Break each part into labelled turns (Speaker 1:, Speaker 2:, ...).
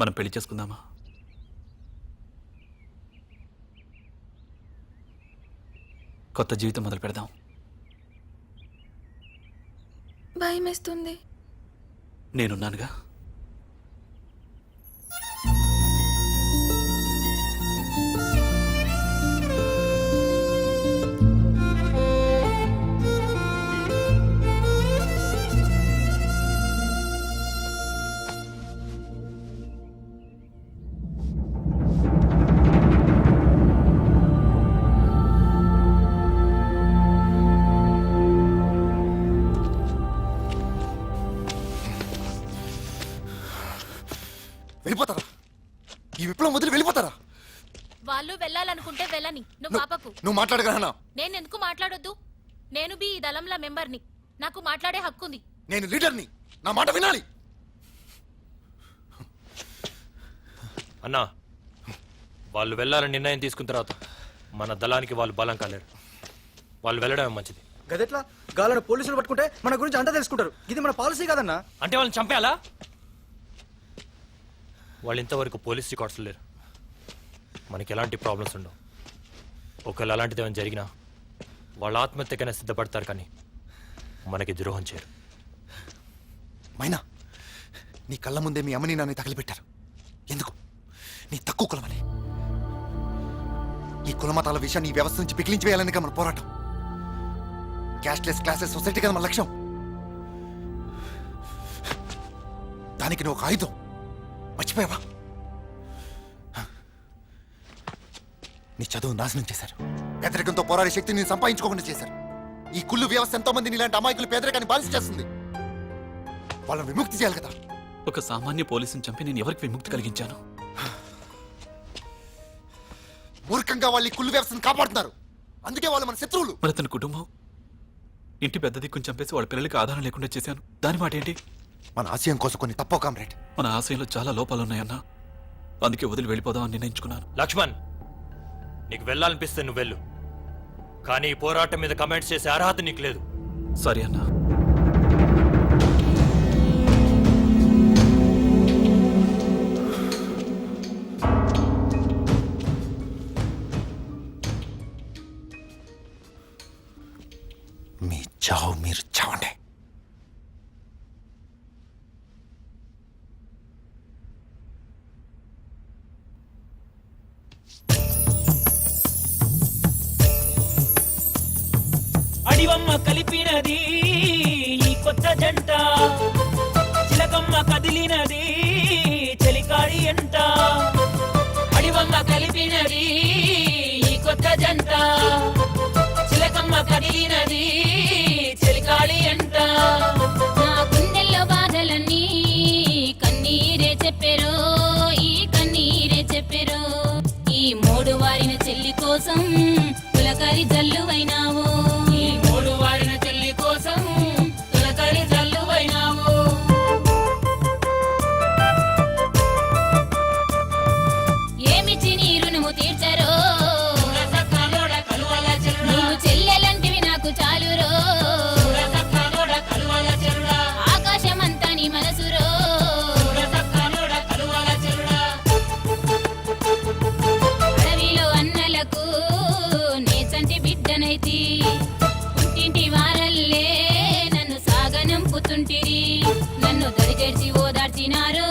Speaker 1: మనం పెళ్ళి చేసుకుందామా? కొత్త జీవితం మొదలు పెడదాం.
Speaker 2: భయమేస్తుంది.
Speaker 1: నేనున్నానుగా?
Speaker 3: వెళ్ళిపోతారా? ఈ విప్లవం వదిలి వెళ్ళిపోతారా?
Speaker 4: వాళ్ళు వెళ్ళాలనుకుంటే వెళ్ళని. నువ్వు పాపకు
Speaker 3: నువ్వు మాట్లాడగలనా
Speaker 4: నేను ఎందుకు మాట్లాడొద్దు? నేను బి ఈ దళంల మెంబర్ని. నాకు మాట్లాడే హక్కుంది.
Speaker 3: నేను లీడర్ని. నా మాట వినాలి.
Speaker 5: అన్నా వాళ్ళు వెళ్ళాలని నిర్ణయం తీసుకున్న తర్వాత మన దళానికి వాళ్ళు బలం కాలేరు. వాళ్ళు వెళ్ళడమే మంచిది.
Speaker 6: గదెట్లా? గాలను పోలీసులు పట్టుకుంటే మన గురించి అంతా తెలుసుకుంటారు. ఇది మన పాలసీ కాదన్నా.
Speaker 5: అంటే వాళ్ళని చంపేయాలా? వాళ్ళు ఇంతవరకు పోలీస్ రికార్డ్స్ లేరు. మనకి ఎలాంటి ప్రాబ్లమ్స్ ఉండవు. ఒకవేళ అలాంటిది ఏమైనా జరిగినా వాళ్ళ ఆత్మహత్యకైనా సిద్ధపడతారు కానీ మనకి ద్రోహం చేయరు.
Speaker 3: మైనా నీ కళ్ళ ముందే మీ అమ్మని నాన్న తగిలిపెట్టారు ఎందుకు? నీ తక్కువ కులమని. ఈ కులమతాల విషయాన్ని ఈ వ్యవస్థ నుంచి పిగిలించి వేయాలనిగా మన పోరాటం. క్యాష్లెస్ క్లాసెస్ సొసైటీ కదా మన లక్ష్యం. దానికి నువ్వు ఒక ఆయుధం. మర్చిపోయావా? నీ చదువు నాశనం చేశారు. పేదరికంతో పోరాడే శక్తిని నేను సంపాదించుకోకుండా చేశారు. ఈ కుళ్ళు వ్యవస్థ ఎంతో మంది నీలాంటి అమాయకులు పేదరికాన్ని బాలిసి చేస్తుంది. వాళ్ళని విముక్తి చేయాలి కదా.
Speaker 1: ఒక సామాన్య పోలీసుని చంపి నేను ఎవరికి విముక్తి కలిగించాను?
Speaker 3: మూర్ఖంగా వాళ్ళు ఈ కుళ్ళు వ్యవస్థను కాపాడుతున్నారు. అందుకే వాళ్ళు మన శత్రువులు.
Speaker 1: మరి అతని కుటుంబం ఇంటి పెద్ద దిక్కుని చంపేసి వాళ్ళ పిల్లలకి ఆధారం లేకుండా చేశాను. దాని మాట ఏంటి
Speaker 3: మన ఆశయం కోసం కొన్ని తప్పో కామ్రేడ్.
Speaker 1: మన ఆశయంలో చాలా లోపాలు ఉన్నాయన్నా అందుకే వదిలి వెళ్ళిపోదామని నిర్ణయించుకున్నాను.
Speaker 5: లక్ష్మణ్ నీకు వెళ్ళాలనిపిస్తే నువ్వు వెళ్ళు. కానీ ఈ పోరాటం మీద కమెంట్స్ చేసే అర్హత నీకు లేదు.
Speaker 1: సరే అన్నా.
Speaker 3: మీ చావు మీరు చావండి.
Speaker 7: కొత్త చిలకమ్మ కదిలినది చెలికాడి ఎంత అడివమ్మ కలిపినది ఈ కొత్త జంట. చిలకమ్మ కదిలినది
Speaker 4: సాగనంపుతుంటిరి నన్ను దరిచేర్చి ఓదార్చినారు?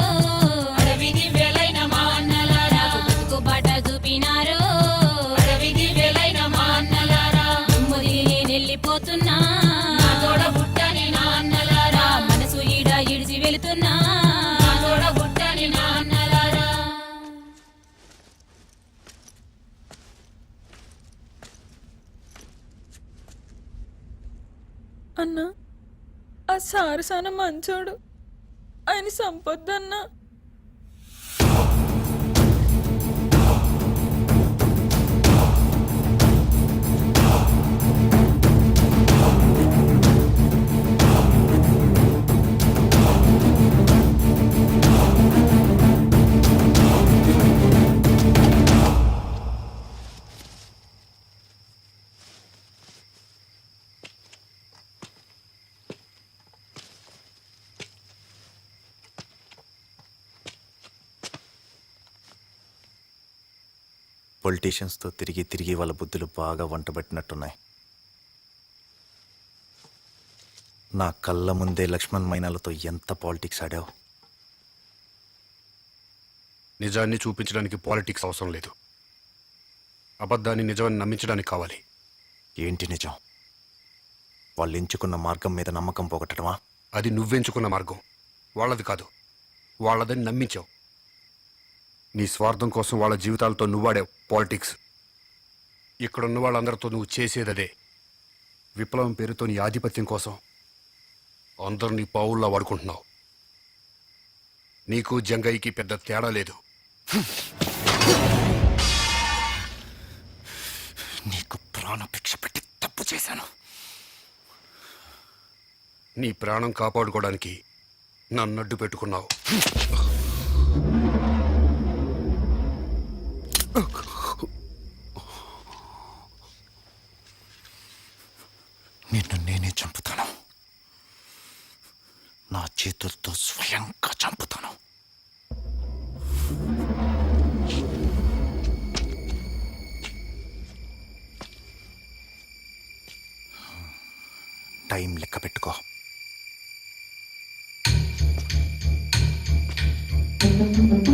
Speaker 7: అడవిది వేలైన మా అన్నలారా.
Speaker 4: నాకు బతుకు బాట చూపినారు?
Speaker 7: అడవిది వేలైన మా అన్నలారా.
Speaker 4: ముదిరి నేను వెళ్ళిపోతున్నా.
Speaker 7: నా తోడ బుట్టని నా అన్నలారా.
Speaker 4: నా మనసు ఈడ ఇడిచి వెళుతున్నా.
Speaker 7: నా తోడ బుట్టని నా అన్నలారా.
Speaker 2: అన్నా ఆ సారసాన మంచోడు. ఆయన సంపొద్దన్నా
Speaker 3: పొలిటీషియన్స్తో తిరిగి తిరిగి వాళ్ళ బుద్ధులు బాగా వంటబట్టినట్టున్నాయి. నా కళ్ళ ముందే లక్ష్మణ్ మైనాలతో ఎంత పాలిటిక్స్ ఆడావు?
Speaker 8: నిజాన్ని చూపించడానికి పాలిటిక్స్ అవసరం లేదు. అబద్ధాన్ని నిజమని నమ్మించడానికి కావాలి.
Speaker 3: ఏంటి నిజం? వాళ్ళు ఎంచుకున్న మార్గం మీద నమ్మకం పోగొట్టడమా?
Speaker 8: అది నువ్వెంచుకున్న మార్గం. వాళ్ళది కాదు. వాళ్ళదని నమ్మించావు. నీ స్వార్థం కోసం వాళ్ళ జీవితాలతో నువ్వాడావు పాలిటిక్స్. ఇక్కడున్న వాళ్ళందరితో నువ్వు చేసేదదే. విప్లవం పేరుతో నీ ఆధిపత్యం కోసం అందరూ నీ పావుల్లా వాడుకుంటున్నావు. నీకు జంగయ్యకి పెద్ద తేడా లేదు.
Speaker 3: నీకు ప్రాణభిక్ష పెట్టి తప్పు చేశాను.
Speaker 8: నీ ప్రాణం కాపాడుకోవడానికి నన్నడ్డు పెట్టుకున్నావు.
Speaker 3: నిన్ను నేనే చంపుతాను. నా చేతులతో స్వయంగా చంపుతాను. టైం లెక్క పెట్టుకో.
Speaker 9: రాష్ట్ర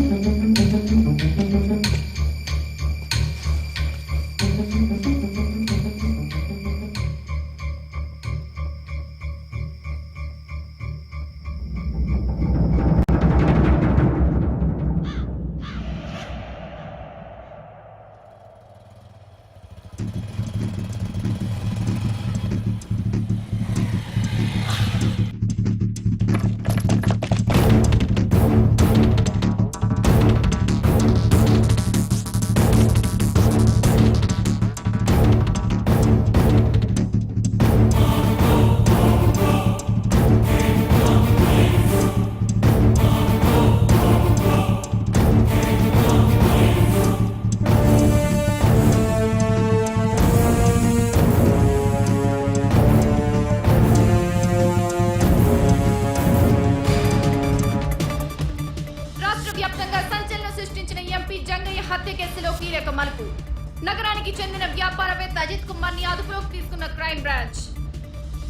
Speaker 9: నగరానికి చెందిన వ్యాపారవేత్త అజిత్ కుమార్ని అదుపులోకి తీసుకున్న క్రైమ్ బ్రాంచ్.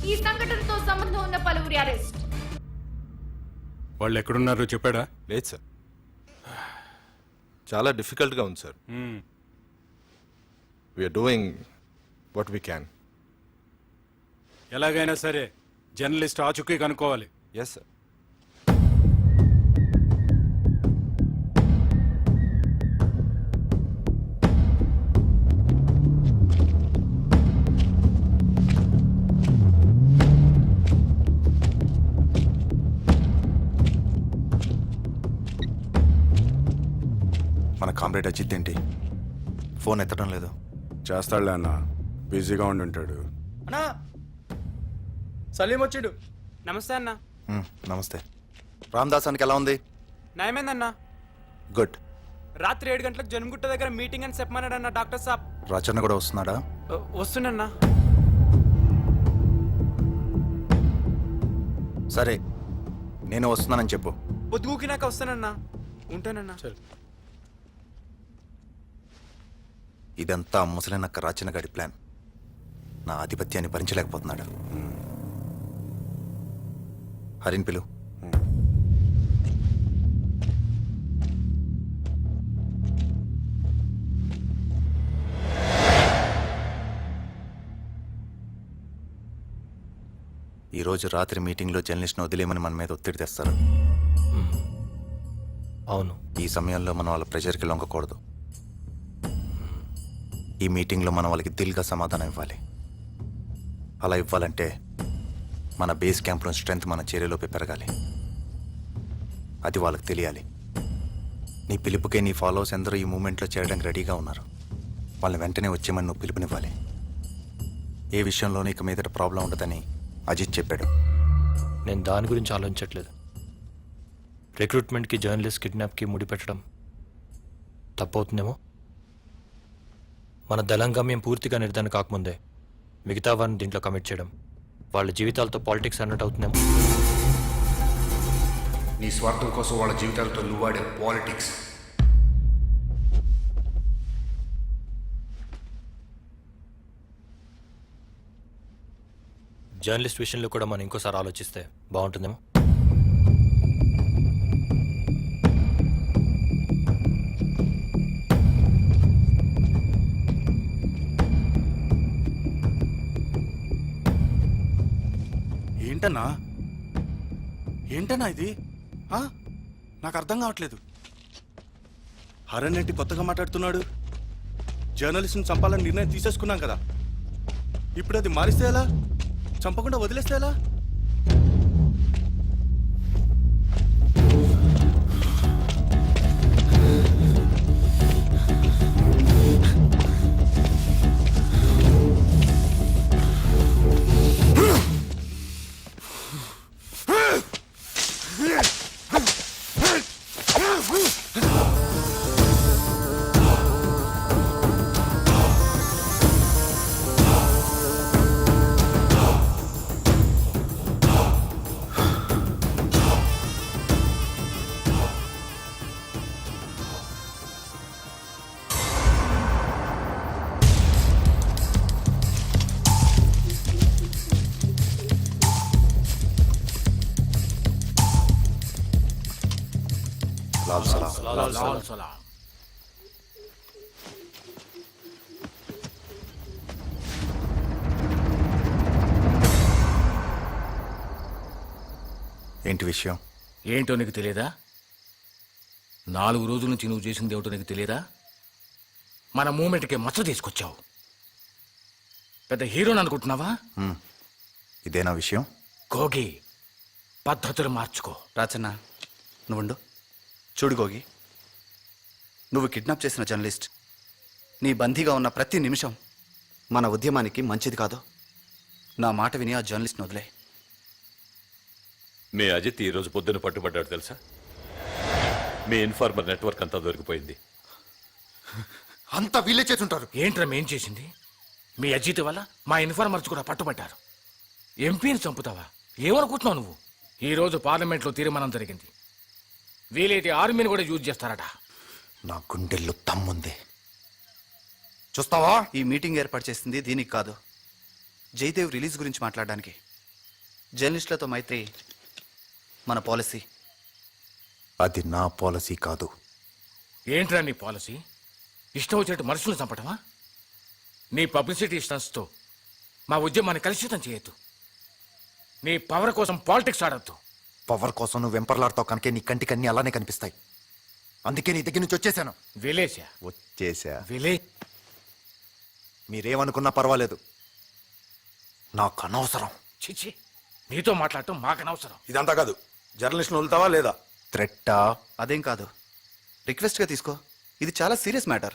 Speaker 9: ఈ సంఘటనతో సంబంధం ఉన్న పలువురి అరెస్ట్.
Speaker 8: వాళ్ళు ఎక్కడున్నారో చెప్పాడా?
Speaker 10: లేదు సార్. చాలా డిఫికల్ట్గా ఉంది sir. We are doing what we can
Speaker 8: ఎలాగైనా సరే జర్నలిస్ట్ ఆచుకీ కనుక్కోవాలి.
Speaker 10: ఎస్ సార్
Speaker 3: అజిత్ ఏంటి ఫోన్ ఎత్తడం లేదు.
Speaker 8: చేస్తాడులే అన్న. బిజీగా ఉండి ఉంటాడు
Speaker 6: అన్నా! సలీం వచ్చిండు.
Speaker 11: నమస్తే అన్న.
Speaker 3: మ్, నమస్తే. రామ్దాసానికి ఎలా ఉంది?
Speaker 11: నయమేందన్నా?
Speaker 3: గుడ్.
Speaker 11: రాత్రి ఏడు గంటలకు జన్మగుట్ట దగ్గర మీటింగ్ అని చెప్పమన్నాడన్న డాక్టర్ సాబ్.
Speaker 3: రచన కూడా వస్తున్నాడా?
Speaker 11: వ- వస్తుండన్నా.
Speaker 3: సరే నేను వస్తున్నానని చెప్పు.
Speaker 11: పొద్దుగూకినాక వస్తానన్నా. ఉంటానన్నా.
Speaker 3: ఇదంతా ముసలినక్క రాచిన గడి ప్లాన్. నా ఆధిపత్యాన్ని భరించలేకపోతున్నాడు. హరిన్ పిలు. ఈరోజు రాత్రి మీటింగ్లో జర్నలిస్ట్ని వదిలేమని మన మీద ఒత్తిడి తెస్తారు.
Speaker 5: అవును.
Speaker 3: ఈ సమయంలో మనం వాళ్ళ ప్రెషర్కి లొంగకూడదు. ఈ మీటింగ్లో మనం వాళ్ళకి దిల్గా సమాధానం ఇవ్వాలి. అలా ఇవ్వాలంటే మన బేస్ క్యాంప్లో స్ట్రెంగ్త్ మన చర్యలోపే పెరగాలి. అది వాళ్ళకి తెలియాలి. నీ పిలుపుకే నీ ఫాలోవర్స్ అందరూ ఈ మూమెంట్లో చేయడానికి రెడీగా ఉన్నారు. వాళ్ళని వెంటనే వచ్చేమని నువ్వు పిలుపునివ్వాలి. ఏ విషయంలోనూ ఇక మీదట ప్రాబ్లం ఉండదని అజిత్ చెప్పాడు.
Speaker 5: నేను దాని గురించి ఆలోచించట్లేదు. రిక్రూట్మెంట్కి జర్నలిస్ట్ కిడ్నాప్కి ముడిపెట్టడం తప్పవుతుందేమో? మన దళం గమ్యం పూర్తిగా నిర్ధారణ కాకముందే మిగతా వారిని దీంట్లో కమిట్ చేయడం. వాళ్ళ జీవితాలతో పాలిటిక్స్ అన్నట్టు అవుతుందేమో.
Speaker 8: నీ స్వార్థం కోసం వాళ్ళ జీవితాలతో నువ్వాడే పాలిటిక్స్
Speaker 5: జర్నలిస్ట్ విషయంలో కూడా మనం ఇంకోసారి ఆలోచిస్తే బాగుంటుందేమో.
Speaker 6: ఏంటన్నా? ఏంటన్నా ఇది? నాకు అర్థం కావట్లేదు. హరణ్ ఏంటి కొత్తగా మాట్లాడుతున్నాడు. జర్నలిస్ట్ని చంపాలని నిర్ణయం తీసేసుకున్నాం కదా. ఇప్పుడు అది మారిస్తే ఎలా? చంపకుండా వదిలేస్తే ఎలా?
Speaker 3: ఏంటి విషయం?
Speaker 12: ఏంటో నీకు తెలియదా నాలుగు రోజుల నుంచి నువ్వు చేసింది ఏమిటో నీకు తెలియదా మన మూమెంట్కి మచ్చ తీసుకొచ్చావు. పెద్ద హీరోని అనుకుంటున్నావా.
Speaker 3: ఇదేనా విషయం?
Speaker 12: గోగి పద్ధతులు మార్చుకో.
Speaker 6: రాచన్న నువ్వుండు చూడు గోగి. నువ్వు కిడ్నాప్ చేసిన జర్నలిస్ట్. నీ బందీగా ఉన్న ప్రతి నిమిషం మన ఉద్యమానికి మంచిది కాదు. నా మాట విని ఆ జర్నలిస్ట్ని వదిలే.
Speaker 13: మీ అజిత్ ఈ రోజు పొద్దున పట్టుబడ్డాడు తెలుసా? మీ ఇన్ఫార్మర్ నెట్వర్క్ అంతా దొరికిపోయింది.
Speaker 8: అంతా వీళ్ళే చేస్తుంటారు.
Speaker 12: ఏంట్రా మేం చేసింది? మీ అజిత్ వల్ల మా ఇన్ఫార్మర్స్ కూడా పట్టుబట్టారు ఎంపీని చంపుతావా? ఏమనుకుంటున్నావు నువ్వు? ఈ రోజు పార్లమెంట్లో తీర్మానం జరిగింది. వీలైతే ఆర్మీని కూడా యూజ్ చేస్తారట.
Speaker 3: నా గుండెల్లో తమ్ముంది.
Speaker 6: చూస్తావా? ఈ మీటింగ్ ఏర్పాటు చేసింది దీనికి కాదు. జయదేవ్ రిలీజ్ గురించి మాట్లాడడానికి. జర్నలిస్టులతో మైత్రి మన పాలసీ.
Speaker 3: అది నా పాలసీ కాదు.
Speaker 12: ఏంట్రా నీ పాలసీ? ఇష్టం వచ్చినట్టు మనుషులను చంపటమా? నీ పబ్లిసిటీ స్టన్స్తో మా ఉద్యమాన్ని కలుషితం చేయొద్దు. నీ పవర్ కోసం పాలిటిక్స్ ఆడొద్దు.
Speaker 3: పవర్ కోసం నువ్వు వెంపర్లాడతావు కనుక నీ కంటికి అన్ని అలానే కనిపిస్తాయి. అందుకే నీ దగ్గర నుంచి వచ్చేసాను
Speaker 12: విలేజా
Speaker 3: వచ్చేసా
Speaker 12: విలేజ్?
Speaker 3: మీరేమనుకున్నా పర్వాలేదు. నాకు అనవసరం.
Speaker 12: చిచి నీతో మాట్లాడటం మాకు అనవసరం.
Speaker 10: ఇదంతా కాదు. జర్నలిస్ట్ని వదులుతావా లేదా?
Speaker 3: థ్రెట్టా
Speaker 6: అదేం కాదు. రిక్వెస్ట్గా తీసుకో. ఇది చాలా సీరియస్ మ్యాటర్.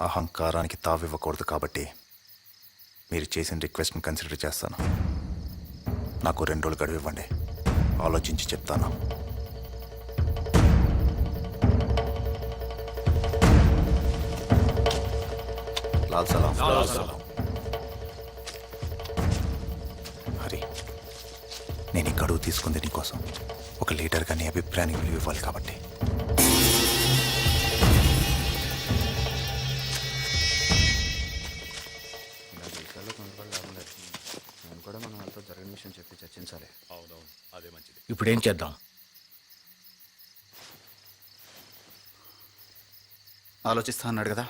Speaker 3: అహంకారానికి తావివ్వకూడదు కాబట్టి మీరు చేసిన రిక్వెస్ట్ని కన్సిడర్ చేస్తాను. నాకు రెండు రోజులు గడువు ఇవ్వండి. ఆలోచించి చెప్తాను. లాల్ సలాం. హరి నేను ఈ గడువు తీసుకుంది నీకోసం. ఒక లీడర్గా నీ అభిప్రాయానికి విలువ ఇవ్వాలి కాబట్టి.
Speaker 6: కూడా మనం వాళ్ళతో జరిగిన విషయం చెప్పి చర్చించాలి.
Speaker 13: అవునవును అదే మంచిది.
Speaker 12: ఇప్పుడు ఏం చేద్దాం?
Speaker 6: ఆలోచిస్తా అన్నాడు కదా.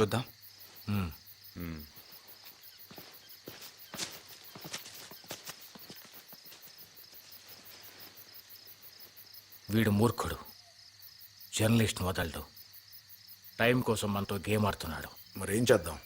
Speaker 6: చూద్దాం.
Speaker 12: వీడు మూర్ఖుడు. జర్నలిస్ట్ని వదలడు. టైం కోసం మనతో గేమ్ ఆడుతున్నాడు.
Speaker 10: మరి ఏం చేద్దాం?